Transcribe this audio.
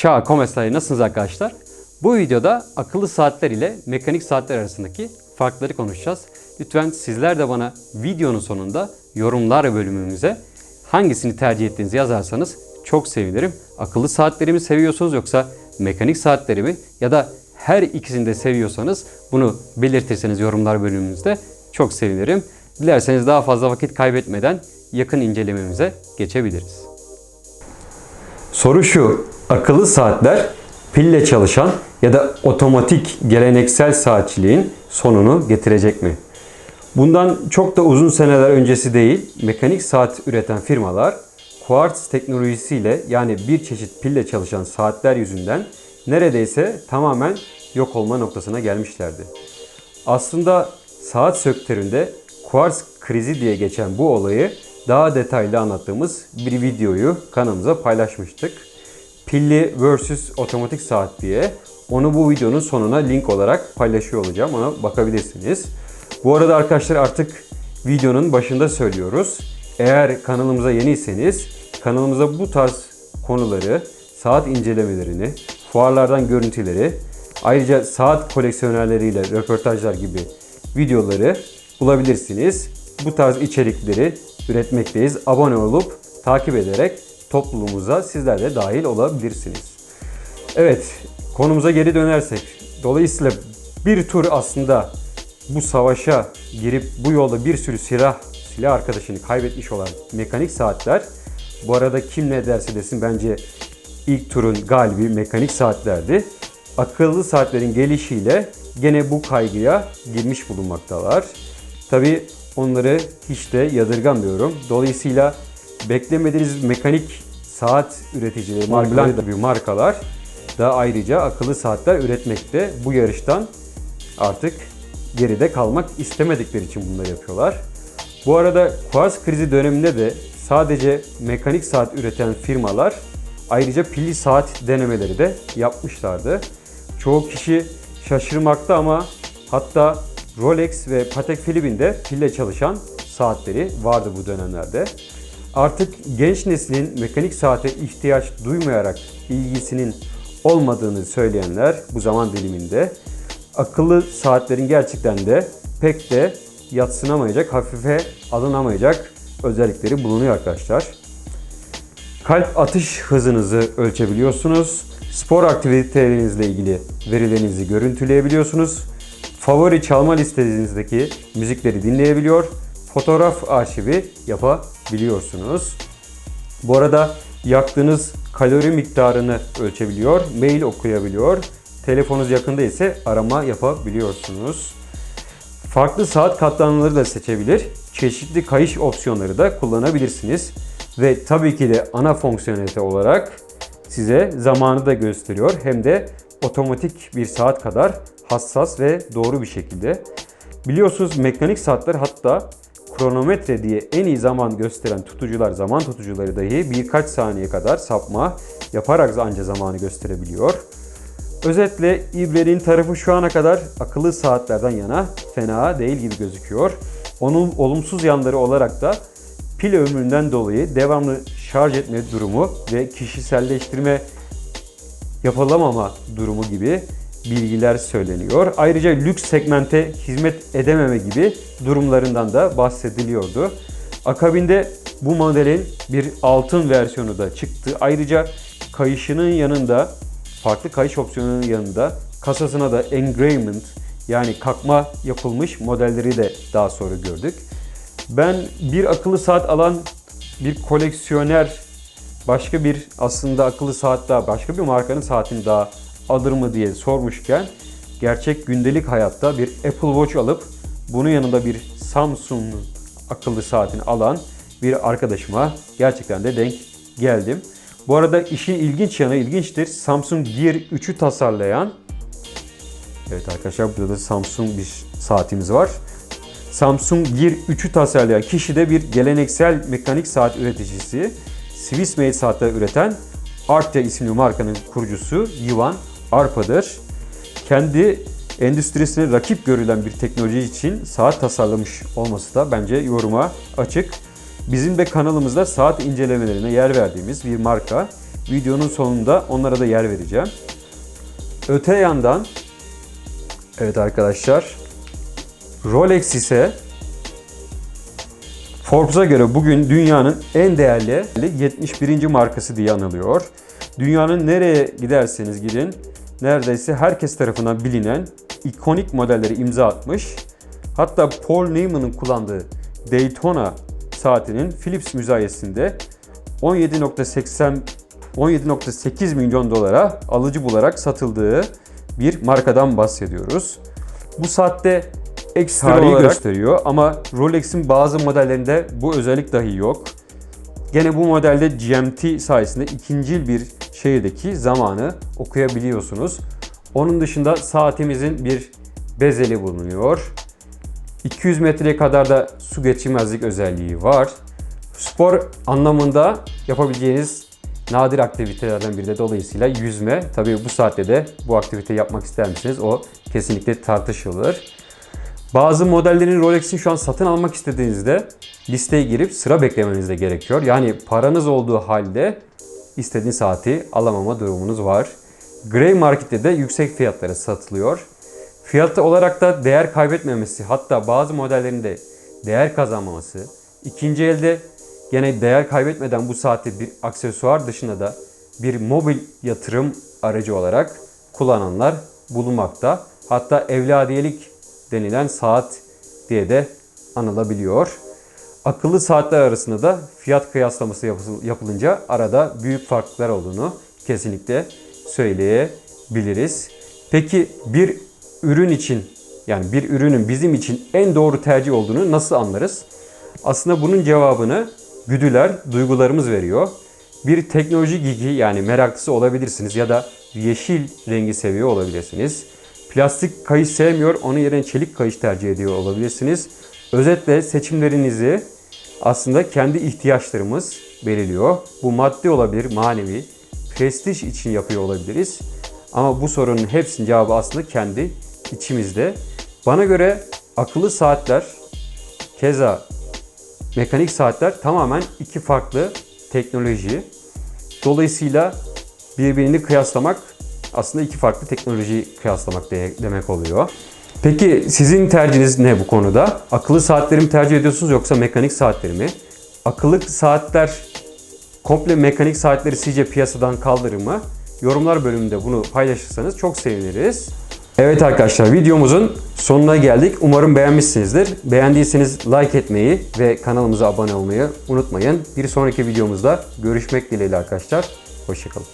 Ciao, come? Nasılsınız arkadaşlar? Bu videoda akıllı saatler ile mekanik saatler arasındaki farkları konuşacağız. Lütfen sizler de bana videonun sonunda yorumlar bölümümüze hangisini tercih ettiğinizi yazarsanız çok sevinirim. Akıllı saatleri mi seviyorsunuz yoksa mekanik saatleri mi ya da her ikisini de seviyorsanız bunu belirtirseniz yorumlar bölümümüzde çok sevinirim. Dilerseniz daha fazla vakit kaybetmeden yakın incelememize geçebiliriz. Soru şu, akıllı saatler pille çalışan ya da otomatik geleneksel saatçiliğin sonunu getirecek mi? Bundan çok da uzun seneler öncesi değil, mekanik saat üreten firmalar kuartz teknolojisiyle yani bir çeşit pille çalışan saatler yüzünden neredeyse tamamen yok olma noktasına gelmişlerdi. Aslında saat sektöründe kuartz krizi diye geçen bu olayı daha detaylı anlattığımız bir videoyu kanalımıza paylaşmıştık. Pilli vs otomatik saat diye. Onu bu videonun sonuna link olarak paylaşıyor olacağım. Ona bakabilirsiniz. Bu arada arkadaşlar artık videonun başında söylüyoruz. Eğer kanalımıza yeniyseniz kanalımıza bu tarz konuları, saat incelemelerini, fuarlardan görüntüleri, ayrıca saat koleksiyonerleriyle röportajlar gibi videoları bulabilirsiniz. Bu tarz içerikleri üretmekteyiz. Abone olup takip ederek topluluğumuza sizler de dahil olabilirsiniz. Evet, konumuza geri dönersek. Dolayısıyla bir tur aslında bu savaşa girip bu yolda bir sürü silah, silah arkadaşını kaybetmiş olan mekanik saatler bu arada kim ne derse desin bence ilk turun galibi mekanik saatlerdi. Akıllı saatlerin gelişiyle gene bu kaygıya girmiş bulunmaktalar. Tabi onları hiç de yadırgamıyorum. Dolayısıyla beklemediğiniz mekanik saat üreticileri, markalar gibi markalar da ayrıca akıllı saatler üretmekte. Bu yarıştan artık geride kalmak istemedikleri için bunları yapıyorlar. Bu arada kuartz krizi döneminde de sadece mekanik saat üreten firmalar ayrıca pilli saat denemeleri de yapmışlardı. Çoğu kişi şaşırmakta ama hatta Rolex ve Patek Philippe'in de pille çalışan saatleri vardı bu dönemlerde. Artık genç neslin mekanik saate ihtiyaç duymayarak ilgisinin olmadığını söyleyenler bu zaman diliminde akıllı saatlerin gerçekten de pek de yatsınamayacak, hafife alınamayacak özellikleri bulunuyor arkadaşlar. Kalp atış hızınızı ölçebiliyorsunuz. Spor aktivitelerinizle ilgili verilerinizi görüntüleyebiliyorsunuz. Favori çalma listenizdeki müzikleri dinleyebiliyor. Fotoğraf arşivi yapabiliyorsunuz. Bu arada yaktığınız kalori miktarını ölçebiliyor, mail okuyabiliyor. Telefonunuz yakında ise arama yapabiliyorsunuz. Farklı saat katlanmaları da seçebilir. Çeşitli kayış opsiyonları da kullanabilirsiniz. Ve tabii ki de ana fonksiyonelite olarak size zamanı da gösteriyor. Hem de otomatik bir saat kadar hassas ve doğru bir şekilde. Biliyorsunuz mekanik saatler hatta kronometre diye en iyi zaman gösteren tutucular, zaman tutucuları dahi birkaç saniye kadar sapma yaparak anca zamanı gösterebiliyor. Özetle İbre'nin tarafı şu ana kadar akıllı saatlerden yana fena değil gibi gözüküyor. Onun olumsuz yanları olarak da pil ömründen dolayı devamlı şarj etme durumu ve kişiselleştirme yapılamama durumu gibi bilgiler söyleniyor. Ayrıca lüks segmente hizmet edememe gibi durumlarından da bahsediliyordu. Akabinde bu modelin bir altın versiyonu da çıktı. Ayrıca kayışının yanında farklı kayış opsiyonunun yanında kasasına da engravement yani kakma yapılmış modelleri de daha sonra gördük. Ben bir akıllı saat alan bir koleksiyoner başka bir aslında akıllı saat daha başka bir markanın saatini daha alır mı diye sormuşken gerçek gündelik hayatta bir Apple Watch alıp bunun yanında bir Samsung akıllı saatini alan bir arkadaşıma gerçekten de denk geldim. Bu arada işin ilginç yanı ilginçtir. Samsung Gear 3'ü tasarlayan Evet arkadaşlar burada da Samsung bir saatimiz var. Samsung Gear 3'ü tasarlayan kişi de bir geleneksel mekanik saat üreticisi. Swiss made saatler üreten Arte isimli markanın kurucusu Ivan Arpa'dır. Kendi endüstrisine rakip görülen bir teknoloji için saat tasarlamış olması da bence yoruma açık. Bizim de kanalımızda saat incelemelerine yer verdiğimiz bir marka. Videonun sonunda onlara da yer vereceğim. Öte yandan evet arkadaşlar Rolex ise Forbes'a göre bugün dünyanın en değerli 71. markası diye anılıyor. Dünyanın nereye giderseniz gidin neredeyse herkes tarafından bilinen ikonik modelleri imza atmış. Hatta Paul Neyman'ın kullandığı Daytona saatinin Philips müzayesinde 17.80 17.8 milyon dolara alıcı bularak satıldığı bir markadan bahsediyoruz. Bu saatte ekstra Tarihi olarak gösteriyor ama Rolex'in bazı modellerinde bu özellik dahi yok. Gene bu modelde GMT sayesinde ikincil bir şehirdeki zamanı okuyabiliyorsunuz. Onun dışında saatimizin bir bezeli bulunuyor. 200 metreye kadar da su geçirmezlik özelliği var. Spor anlamında yapabileceğiniz nadir aktivitelerden biri de dolayısıyla yüzme. Tabii bu saatte de bu aktiviteyi yapmak ister misiniz? O kesinlikle tartışılır. Bazı modellerin Rolex'in şu an satın almak istediğinizde listeye girip sıra beklemeniz de gerekiyor. Yani paranız olduğu halde istediğin saati alamama durumunuz var. Grey Market'te de yüksek fiyatlara satılıyor. Fiyatı olarak da değer kaybetmemesi hatta bazı modellerinde değer kazanmaması. ikinci elde gene değer kaybetmeden bu saati bir aksesuar dışında da bir mobil yatırım aracı olarak kullananlar bulunmakta. Hatta evladiyelik denilen saat diye de anılabiliyor. Akıllı saatler arasında da fiyat kıyaslaması yapı- yapılınca arada büyük farklar olduğunu kesinlikle söyleyebiliriz. Peki bir ürün için yani bir ürünün bizim için en doğru tercih olduğunu nasıl anlarız? Aslında bunun cevabını güdüler, duygularımız veriyor. Bir teknoloji gigi yani meraklısı olabilirsiniz ya da yeşil rengi seviyor olabilirsiniz. Plastik kayış sevmiyor, onun yerine çelik kayış tercih ediyor olabilirsiniz. Özetle seçimlerinizi aslında kendi ihtiyaçlarımız belirliyor. Bu maddi olabilir, manevi, prestij için yapıyor olabiliriz. Ama bu sorunun hepsinin cevabı aslında kendi içimizde. Bana göre akıllı saatler, keza mekanik saatler tamamen iki farklı teknoloji. Dolayısıyla birbirini kıyaslamak aslında iki farklı teknolojiyi kıyaslamak de- demek oluyor. Peki sizin tercihiniz ne bu konuda? Akıllı saatleri mi tercih ediyorsunuz yoksa mekanik saatleri mi? Akıllı saatler komple mekanik saatleri sizce piyasadan kaldırır mı? Yorumlar bölümünde bunu paylaşırsanız çok seviniriz. Evet arkadaşlar videomuzun sonuna geldik. Umarım beğenmişsinizdir. Beğendiyseniz like etmeyi ve kanalımıza abone olmayı unutmayın. Bir sonraki videomuzda görüşmek dileğiyle arkadaşlar. Hoşçakalın.